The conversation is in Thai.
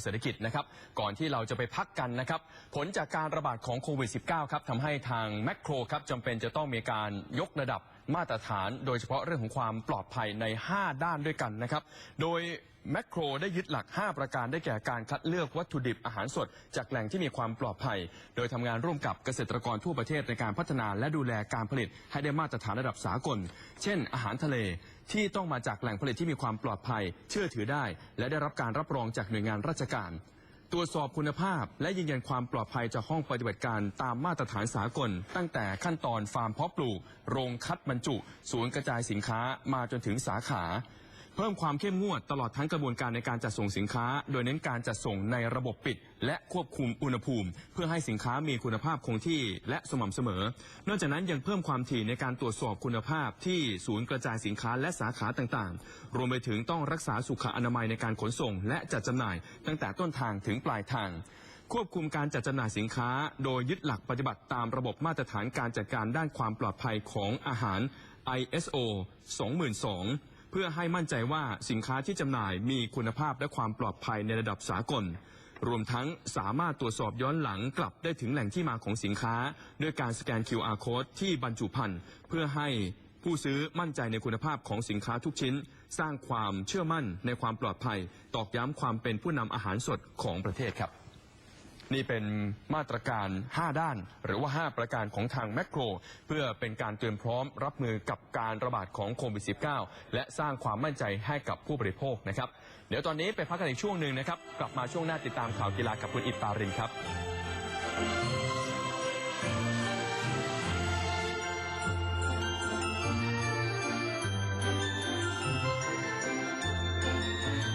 เศรษฐกิจนะครับก่อนที่เราจะไปพักกันนะครับผลจากการระบาดของโควิด -19 ครับทำให้ทางแมคโครครับจำเป็นจะต้องมีการยกระดับมาตรฐาน โดยเฉพาะเรื่องของความปลอดภัยใน 5 ด้านด้วยกันนะครับ โดยแมคโครได้ยึดหลัก 5 ประการได้แก่การคัดเลือกวัตถุดิบอาหารสด จากแหล่งที่มีความปลอดภัย โดยทำงานร่วมกับเกษตรกรทั่วประเทศในการพัฒนาและดูแลการผลิตให้ได้มาตรฐานระดับสากล เช่น อาหารทะเลที่ต้องมาจากแหล่งผลิตที่มีความปลอดภัย เชื่อถือได้ และได้รับการรับรองจากหน่วยงานราชการตรวจสอบคุณภาพ และยืนยันความปลอดภัยจากห้องปฏิบัติการตามมาตรฐานสากล ตั้งแต่ขั้นตอนฟาร์มเพาะปลูก โรงคัดบรรจุ ศูนย์กระจายสินค้ามาจนถึงสาขา เพิ่มความเข้มงวดตลอดทั้งกระบวนการในการจัดส่งสินค้า โดยเน้นการจัดส่งในระบบปิด และควบคุมอุณหภูมิ เพื่อให้สินค้ามีคุณภาพคงที่และสม่ำเสมอ นอกจากนั้นยังเพิ่มความถี่ในการตรวจสอบคุณภาพที่ศูนย์กระจายสินค้าและสาขาต่างๆ รวมไปถึงต้องรักษาสุขอนามัยในการขนส่ง และจัดจำหน่าย ตั้งแต่ต้นทางถึงปลายทางควบคุมการจัดจำหน่ายสินค้า โดยยึดหลักปฏิบัติตามระบบมาตรฐานการจัดการด้านความปลอดภัยของอาหาร ISO 2002 เพื่อให้มั่นใจว่าสินค้าที่จำหน่ายมีคุณภาพและความปลอดภัยในระดับสากล รวมทั้งสามารถตรวจสอบย้อนหลังกลับได้ถึงแหล่งที่มาของสินค้า ด้วยการสแกน QR code ที่บรรจุภัณฑ์เพื่อให้ผู้ซื้อมั่นใจในคุณภาพของสินค้าทุกชิ้น สร้างความเชื่อมั่นในความปลอดภัย ตอกย้ำความเป็นผู้นำอาหารสดของประเทศครับ นี่เป็นมาตรการ 5 ด้าน หรือว่า 5 ประการของทางแมคโคร เพื่อเป็นการเตรียมพร้อมรับมือกับการระบาดของโควิด -19 และสร้างความมั่นใจให้กับผู้บริโภคนะครับ เดี๋ยวตอนนี้ไปพักกันอีกช่วงหนึ่งนะครับ กลับมาช่วงหน้าติดตามข่าวกีฬากับคุณอิตตารินครับ